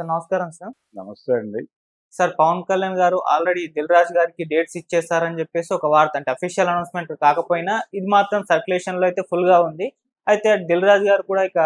Sir. నమస్కారం sir. నమస్తే అండి. సార్ పవన్ కళ్యాణ్ గారు ఆల్రెడీ దిల్ రాజు గారికి డేట్స్ ఇచ్చేసారని చెప్పేసి ఒక వార్త అంటే అఫీషియల్ అనౌన్స్మెంట్ కాకపోయినా ఇది మాత్రం సర్క్యులేషన్లో అయితే ఫుల్గా ఉంది. అయితే దిల్ రాజు గారు కూడా ఇక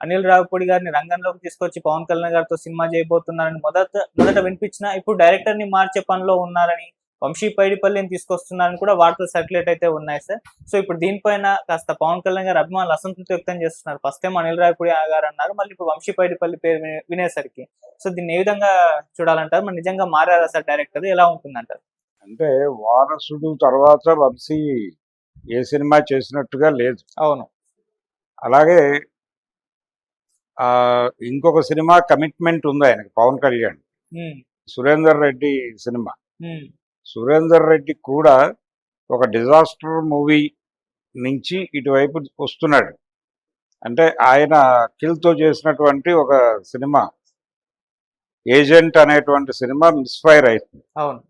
అనిల్ రావిపూడి గారిని రంగంలోకి తీసుకొచ్చి పవన్ కళ్యాణ్ గారితో సినిమా చేయబోతున్నారని మొదట మొదట వినిపించిన ఇప్పుడు డైరెక్టర్ని మార్చే పనిలో ఉన్నారని వంశీ పైడిపల్లిని తీసుకొస్తున్నారని కూడా వార్తలు సర్క్యులేట్ అయితే ఉన్నాయి సార్. సో ఇప్పుడు దీనిపైన కాస్త పవన్ కళ్యాణ్ గారు అభిమానులు అసంతృప్తి వ్యక్తం చేస్తున్నారు. ఫస్ట్ టైం అనిల్ రావిపూడి గారు అన్నారు మళ్ళీ ఇప్పుడు వంశీ పైడిపల్లి పేరు వినే- వినేసరికి. సో దీన్ని ఏ విధంగా చూడాలంటారు? మరి నిజంగా మారారా సార్ డైరెక్టర్? ఎలా ఉంటుందంటారు? అంటే వారసుడు తర్వాత వంశీ ఏ సినిమా చేసినట్టుగా లేదు. అవును. అలాగే ఆ ఇంకొక సినిమా కమిట్మెంట్ ఉంది ఆయనకి పవన్ కళ్యాణ్. సురేందర్ రెడ్డి సినిమా. సురేందర్ రెడ్డి కూడా ఒక డిజాస్టర్ మూవీ నుంచి ఇటువైపు వస్తున్నాడు. అంటే ఆయన కిల్తో చేసినటువంటి ఒక సినిమా ఏజెంట్ అనేటువంటి సినిమా మిస్ఫైర్ అయింది అవును.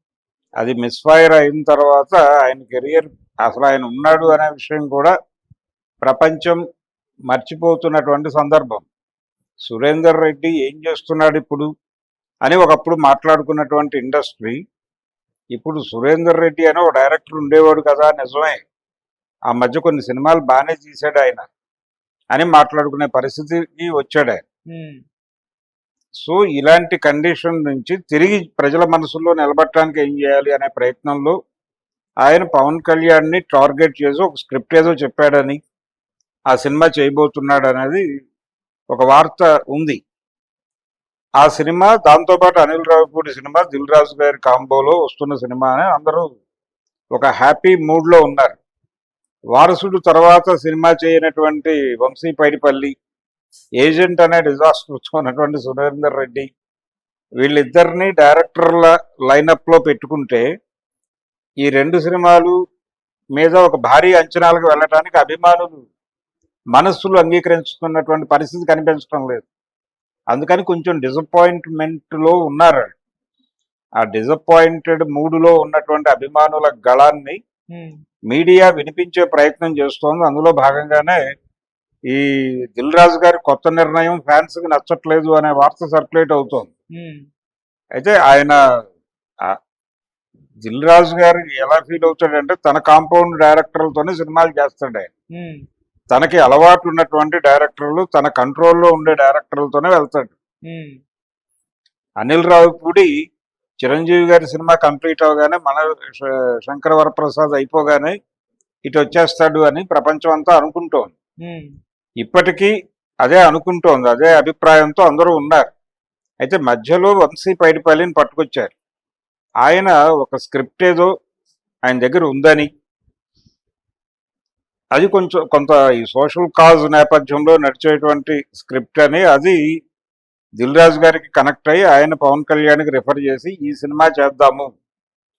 అది మిస్ఫైర్ అయిన తర్వాత ఆయన కెరియర్ అసలు ఆయన ఉన్నాడు అనే విషయం కూడా ప్రపంచం మర్చిపోతున్నటువంటి సందర్భం. సురేందర్ రెడ్డి ఏం చేస్తున్నాడు ఇప్పుడు అని ఒకప్పుడు మాట్లాడుకున్నటువంటి ఇండస్ట్రీ ఇప్పుడు సురేందర్ రెడ్డి అని ఒక డైరెక్టర్ ఉండేవాడు కదా నిజమే. ఆ మధ్య కొన్ని సినిమాలు బాగానే తీశాడు ఆయన అని మాట్లాడుకునే పరిస్థితికి వచ్చాడు ఆయన. సో ఇలాంటి కండిషన్ నుంచి తిరిగి ప్రజల మనసుల్లో నిలబట్టడానికి ఏం చేయాలి అనే ప్రయత్నంలో ఆయన పవన్ కళ్యాణ్ని టార్గెట్ చేసి ఒక స్క్రిప్ట్ ఏదో చెప్పాడని ఆ సినిమా చేయబోతున్నాడు అనేది ఒక వార్త ఉంది. ఆ సినిమా దాంతోపాటు అనిల్ రావిపూడి సినిమా దిల్ రాజు గారి కాంబోలో వస్తున్న సినిమా అని అందరూ ఒక హ్యాపీ మూడ్లో ఉన్నారు. వారసుడు తర్వాత సినిమా చేయనటువంటి వంశీ పైడిపల్లి ఏజెంట్ అనే డిజాస్టర్ వచ్చుకున్నటువంటి సురేందర్ రెడ్డి వీళ్ళిద్దరిని డైరెక్టర్ల లైనప్లో పెట్టుకుంటే ఈ రెండు సినిమాలు మీద ఒక భారీ అంచనాలకు వెళ్ళటానికి అభిమానులు మనస్సులు అంగీకరించుతున్నటువంటి పరిస్థితి కనిపించడం లేదు. అందుకని కొంచెం డిసప్పాయింట్మెంట్లో ఉన్నారు. ఆ డిసప్పాయింటెడ్ మూడులో ఉన్నటువంటి అభిమానుల గళాన్ని మీడియా వినిపించే ప్రయత్నం చేస్తోంది. అందులో భాగంగానే ఈ దిల్ రాజు గారి కొత్త నిర్ణయం ఫ్యాన్స్కి నచ్చట్లేదు అనే వార్త సర్క్యులేట్ అవుతోంది. అయితే ఆయన దిల్ రాజు గారు ఎలా ఫీల్ అవుతాడంటే తన కాంపౌండ్ డైరెక్టర్లతోనే సినిమాలు చేస్తాడు. ఆయన తనకి అలవాటు ఉన్నటువంటి డైరెక్టర్లు తన కంట్రోల్లో ఉండే డైరెక్టర్లతోనే వెళ్తాడు. అనిల్ రావుపూడి చిరంజీవి గారి సినిమా కంప్లీట్ అవగానే మన శంకర వరప్రసాద్ అయిపోగానే ఇటు వచ్చేస్తాడు అని ప్రపంచం అంతా అనుకుంటోంది ఇప్పటికీ అదే అనుకుంటోంది అదే అభిప్రాయంతో అందరూ ఉన్నారు. అయితే మధ్యలో వంశీ పైడిపల్లిని పట్టుకొచ్చారు. ఆయన ఒక స్క్రిప్ట్ ఏదో ఆయన దగ్గర ఉందని అది కొంచెం కొంత ఈ సోషల్ కాజ్ నేపథ్యంలో నడిచేటువంటి స్క్రిప్ట్ అని అది దిల్ రాజు గారికి కనెక్ట్ అయ్యి ఆయన పవన్ కళ్యాణ్కి రిఫర్ చేసి ఈ సినిమా చేద్దాము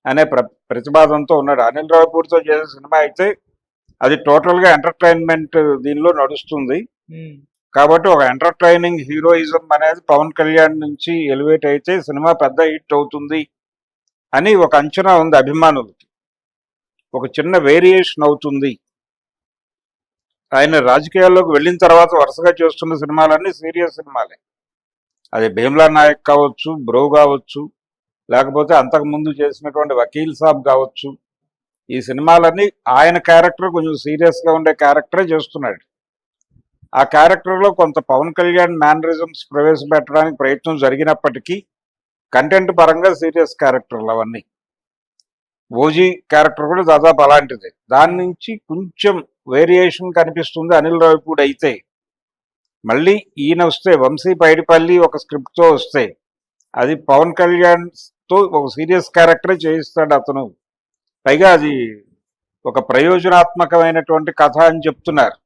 అనే ప్ర ప్రతిపాదనతో ఉన్నాడు. అనిల్ రావుపూడితో చేసే సినిమా అయితే అది టోటల్గా ఎంటర్టైన్మెంట్ దీనిలో నడుస్తుంది. కాబట్టి ఒక ఎంటర్టైనింగ్ హీరోయిజం అనేది పవన్ కళ్యాణ్ నుంచి ఎలివేట్ అయితే సినిమా పెద్ద హిట్ అవుతుంది అని ఒక అంచనా ఉంది అభిమానులకి. ఒక చిన్న వేరియేషన్ అవుతుంది. ఆయన రాజకీయాల్లోకి వెళ్ళిన తర్వాత వరుసగా చేస్తున్న సినిమాలన్నీ సీరియస్ సినిమాలే. అది భీమ్లా నాయక్ కావచ్చు బ్రో కావచ్చు లేకపోతే అంతకు ముందు చేసినటువంటి వకీల్ సాబ్ కావచ్చు. ఈ సినిమాలన్నీ ఆయన క్యారెక్టర్ కొంచెం సీరియస్గా ఉండే క్యారెక్టరే చేస్తున్నాడు. ఆ క్యారెక్టర్లో కొంత పవన్ కళ్యాణ్ మేనరిజమ్స్ ప్రవేశపెట్టడానికి ప్రయత్నం జరిగినప్పటికీ కంటెంట్ పరంగా సీరియస్ క్యారెక్టర్లు అవన్నీ. ఓజీ క్యారెక్టర్ కూడా దాదాపు అలాంటిది. దాని నుంచి కొంచెం వేరియేషన్ కనిపిస్తుంది అనిల్ రావిపూడి అయితే. మళ్ళీ ఈయన వస్తే వంశీ పైడిపల్లి ఒక స్క్రిప్ట్తో వస్తే అది పవన్ కళ్యాణ్తో ఒక సీరియస్ క్యారెక్టరే చేయిస్తాడు అతను. పైగా అది ఒక ప్రయోజనాత్మకమైనటువంటి కథ అని చెప్తున్నారు.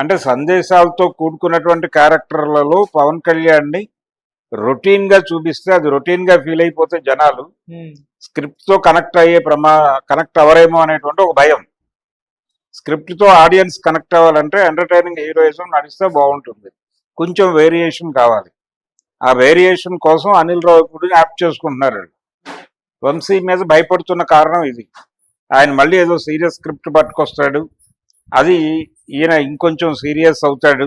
అంటే సందేశాలతో కూడుకున్నటువంటి క్యారెక్టర్లలో పవన్ కళ్యాణ్ని రొటీన్గా చూపిస్తే అది రొటీన్గా ఫీల్ అయిపోతే జనాలు స్క్రిప్ట్తో కనెక్ట్ అయ్యే ప్రమా కనెక్ట్ అవ్వరేమో అనేటువంటి ఒక భయం. స్క్రిప్ట్తో ఆడియన్స్ కనెక్ట్ అవ్వాలంటే ఎంటర్టైనింగ్ హీరోయిజం నడిస్తే బాగుంటుంది. కొంచెం వేరియేషన్ కావాలి. ఆ వేరియేషన్ కోసం అనిల్ రావుపూడిని యాప్ చేసుకుంటున్నారు వంశీ మీద భయపడుతున్న కారణం ఇది. ఆయన మళ్ళీ ఏదో సీరియస్ స్క్రిప్ట్ పట్టుకొస్తాడు. అది ఈయన ఇంకొంచెం సీరియస్ అవుతాడు.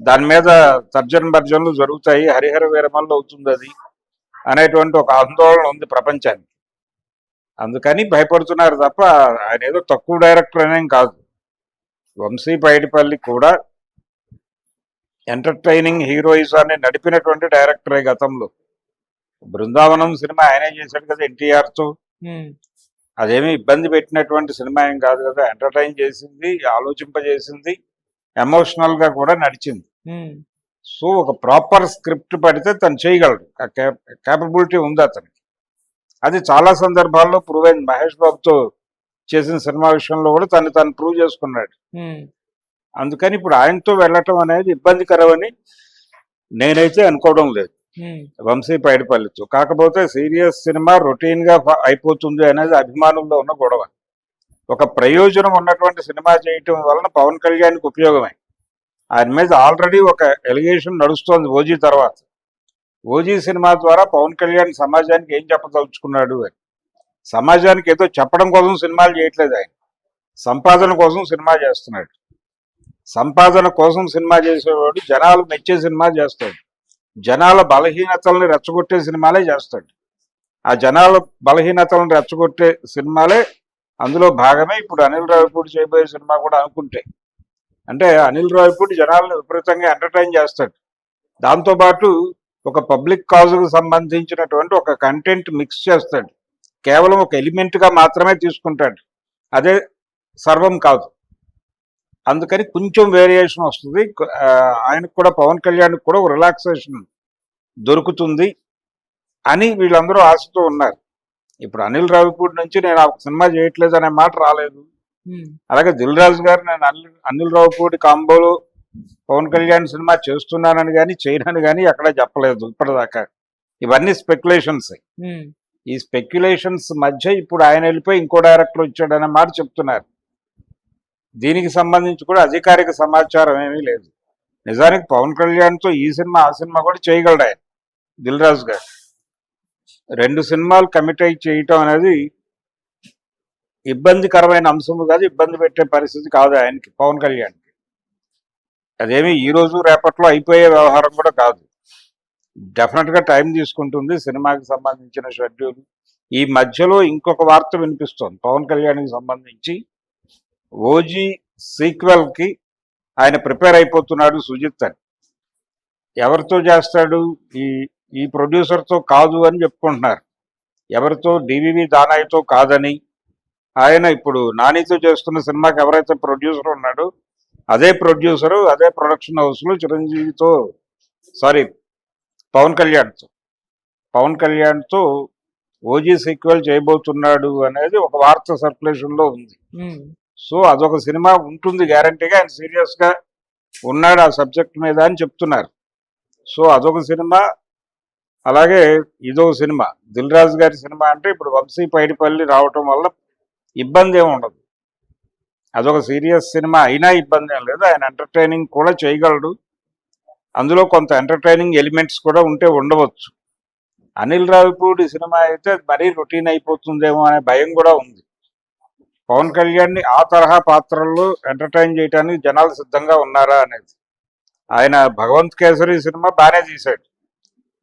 దాని మీద తర్జన భర్జనలు జరుగుతాయి. హరిహర వీరమల్లు అవుతుంది అది అనేటువంటి ఒక ఆందోళన ఉంది ప్రపంచానికి. అందుకని భయపడుతున్నారు తప్ప ఆయన ఏదో తక్కువ డైరెక్టర్ అనేం కాదు. వంశీ పైడిపల్లి కూడా ఎంటర్టైనింగ్ హీరోయిజాన్ని నడిపినటువంటి డైరెక్టరే గతంలో. బృందావనం సినిమా ఆయనే చేశాడు కదా ఎన్టీఆర్తో. అదేమీ ఇబ్బంది పెట్టినటువంటి సినిమా ఏం కాదు కదా ఎంటర్టైన్ చేసింది ఆలోచింపజేసింది ఎమోషనల్గా కూడా నడిచింది. సో ఒక ప్రాపర్ స్క్రిప్ట్ పడితే తను చేయగలడు. ఆ కేపబిలిటీ ఉంది అతనికి అది చాలా సందర్భాల్లో ప్రూవ్ అయింది మహేష్ బాబుతో చేసిన సినిమా విషయంలో కూడా తను తను ప్రూవ్ చేసుకున్నాడు. అందుకని ఇప్పుడు ఆయనతో వెళ్ళటం అనేది ఇబ్బందికరమని నేనైతే అనుకోవడం లేదు. వంశీ పైడిపల్లితో. కాకపోతే సీరియస్ సినిమా రొటీన్గా అయిపోతుంది అనేది అభిమానుల్లో ఉన్న గొడవ. ఒక ప్రయోజనం ఉన్నటువంటి సినిమా చేయటం వలన పవన్ కళ్యాణ్కి ఉపయోగమే. ఆయన మీద ఆల్రెడీ ఒక ఎలిగేషన్ నడుస్తోంది ఓజీ తర్వాత. ఓజీ సినిమా ద్వారా పవన్ కళ్యాణ్ సమాజానికి ఏం చెప్పదలుచుకున్నాడు అని. సమాజానికి ఏదో చెప్పడం కోసం సినిమాలు చేయట్లేదు ఆయన. సంపాదన కోసం సినిమా చేస్తున్నాడు. సంపాదన కోసం సినిమా చేసేవాడు జనాలు మెచ్చే సినిమా చేస్తాడు. జనాల బలహీనతల్ని రెచ్చగొట్టే సినిమాలే చేస్తాడు. ఆ జనాల బలహీనతలను రెచ్చగొట్టే సినిమాలే అందులో భాగమే ఇప్పుడు అనిల్ రావిపూడి చేయబోయే సినిమా కూడా అనుకుంటే. అంటే అనిల్ రావిపూడి జనాలను విపరీతంగా ఎంటర్టైన్ చేస్తాడు. దాంతోపాటు ఒక పబ్లిక్ కాజుకు సంబంధించినటువంటి ఒక కంటెంట్ మిక్స్ చేస్తాడు. కేవలం ఒక ఎలిమెంట్గా మాత్రమే తీసుకుంటాడు. అదే సర్వం కాదు. అందుకని కొంచెం వేరియేషన్ వస్తుంది. ఆయనకు కూడా పవన్ కళ్యాణ్కి కూడా ఒక రిలాక్సేషన్ దొరుకుతుంది అని వీళ్ళందరూ ఆశతో ఉన్నారు. ఇప్పుడు అనిల్ రావిపూడి నుంచి నేను ఆ సినిమా చేయట్లేదు అనే మాట రాలేదు. అలాగే దిల్ రాజు గారు నేను అనిల్ అనిల్ రావిపూడి కాంబోలో పవన్ కళ్యాణ్ సినిమా చేస్తున్నానని కానీ చేయనని కానీ ఎక్కడా చెప్పలేదు ఇప్పటిదాకా. ఇవన్నీ స్పెక్యులేషన్స్. ఈ స్పెక్యులేషన్స్ మధ్య ఇప్పుడు ఆయన వెళ్ళిపోయి ఇంకో డైరెక్టర్ వచ్చాడనే మాట చెప్తున్నారు. దీనికి సంబంధించి కూడా అధికారిక సమాచారం ఏమీ లేదు. నిజానికి పవన్ కళ్యాణ్తో ఈ సినిమా ఆ సినిమా కూడా చేయగలడు ఆయన దిల్ రాజు గారు. రెండు సినిమాలు కమిట్ అయి చేయటం అనేది ఇబ్బందికరమైన అంశము కాదు ఇబ్బంది పెట్టే పరిస్థితి కాదు ఆయనకి పవన్ కళ్యాణ్కి. అదేమి ఈ రోజు రేపట్లో అయిపోయే వ్యవహారం కూడా కాదు. డెఫినెట్గా టైం తీసుకుంటుంది సినిమాకి సంబంధించిన షెడ్యూల్ ఈ మధ్యలో ఇంకొక వార్త వినిపిస్తోంది పవన్ కళ్యాణ్కి సంబంధించి. ఓజీ సీక్వెల్కి ఆయన ప్రిపేర్ అయిపోతున్నాడు సుజిత్ అని. ఎవరితో చేస్తాడు? ఈ ఈ ప్రొడ్యూసర్తో తో కాదు అని చెప్పుకుంటున్నారు. ఎవరితో? డివివి దానాయ్యతో కాదని. ఆయన ఇప్పుడు నానితో చేస్తున్న సినిమాకి ఎవరైతే ప్రొడ్యూసర్ ఉన్నాడో అదే ప్రొడ్యూసర్ అదే ప్రొడక్షన్ హౌస్లో చిరంజీవితో సారీ పవన్ కళ్యాణ్తో. పవన్ కళ్యాణ్తో ఓజీ సీక్వెల్ చేయబోతున్నాడు అనేది ఒక వార్త circulation లో ఉంది సో అదొక సినిమా ఉంటుంది గ్యారంటీగా ఆయన సీరియస్గా ఉన్నాడు ఆ సబ్జెక్ట్ మీద అని చెప్తున్నారు. సో అదొక సినిమా. అలాగే ఇదో సినిమా దిల్ రాజు గారి సినిమా అంటే ఇప్పుడు వంశీ పైడిపల్లి రావటం వల్ల ఇబ్బంది ఏమి ఉండదు. అదొక సీరియస్ సినిమా అయినా ఇబ్బంది ఏం లేదు. ఆయన ఎంటర్టైనింగ్ కూడా చేయగలడు. అందులో కొంత ఎంటర్టైనింగ్ ఎలిమెంట్స్ కూడా ఉంటే ఉండవచ్చు. అనిల్ రావిపూడి సినిమా అయితే మరీ రొటీన్ అయిపోతుందేమో అనే భయం కూడా ఉంది. పవన్ కళ్యాణ్ని ఆ తరహా పాత్రల్లో ఎంటర్టైన్ చేయడానికి జనాలు సిద్ధంగా ఉన్నారా అనేది. ఆయన భగవంత్ కేసరి సినిమా బాగానే తీశాడు.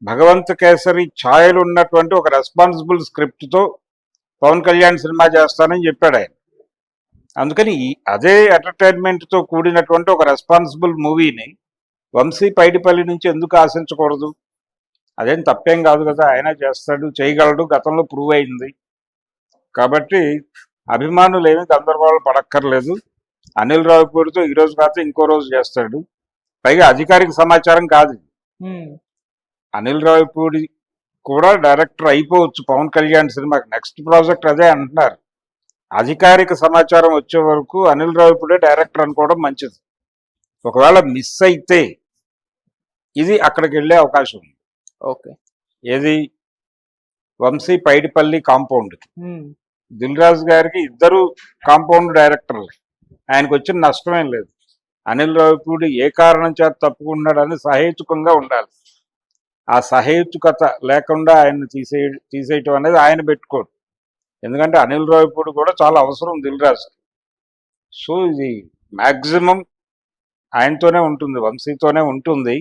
భగవంత్ కేసరి ఛాయలు ఉన్నటువంటి ఒక రెస్పాన్సిబుల్ స్క్రిప్ట్తో పవన్ కళ్యాణ్ సినిమా చేస్తానని చెప్పాడు ఆయన. అందుకని ఈ- అదే ఎంటర్టైన్మెంట్తో కూడినటువంటి ఒక రెస్పాన్సిబుల్ మూవీని వంశీ పైడిపల్లి నుంచి ఎందుకు ఆశించకూడదు? అదేం తప్పేం కాదు కదా ఆయన చేస్తాడు చేయగలడు గతంలో ప్రూవ్ అయింది. కాబట్టి అభిమానులు ఏమీ గందరగోళం పడక్కర్లేదు. అనిల్ రావిపూడితో ఈ రోజు కాకపోతే ఇంకో రోజు చేస్తాడు. పైగా అధికారిక సమాచారం కాదు అనిల్ రావిపూడి కూడా డైరెక్టర్ అయిపోవచ్చు. పవన్ కళ్యాణ్ సినిమాకి. నెక్స్ట్ ప్రాజెక్ట్ అదే అంటున్నారు. అధికారిక సమాచారం వచ్చే వరకు అనిల్ రావిపూడే డైరెక్టర్ అనుకోవడం మంచిది. ఒకవేళ మిస్ అయితే ఇది అక్కడికి వెళ్ళే అవకాశం ఉంది. ఓకే. ఏది? వంశీ పైడిపల్లి కాంపౌండ్కి దిల్ రాజు గారికి ఇద్దరు కాంపౌండ్ డైరెక్టర్లు. ఆయనకు వచ్చిన నష్టమేం లేదు. అనిల్ రావిపూడి ఏ కారణం చేత తప్పుకున్నాడని సహేతుకంగా ఉండాలి. ఆ సహేతుకత లేకుండా ఆయన తీసే తీసేయటం అనేది ఆయన పెట్టుకోడు ఎందుకంటే అనిల్ రావిపూడి కూడా చాలా అవసరం దిల్ రాజు సో ఇది మ్యాక్సిమం ఆయనతోనే ఉంటుంది వంశీతోనే ఉంటుంది.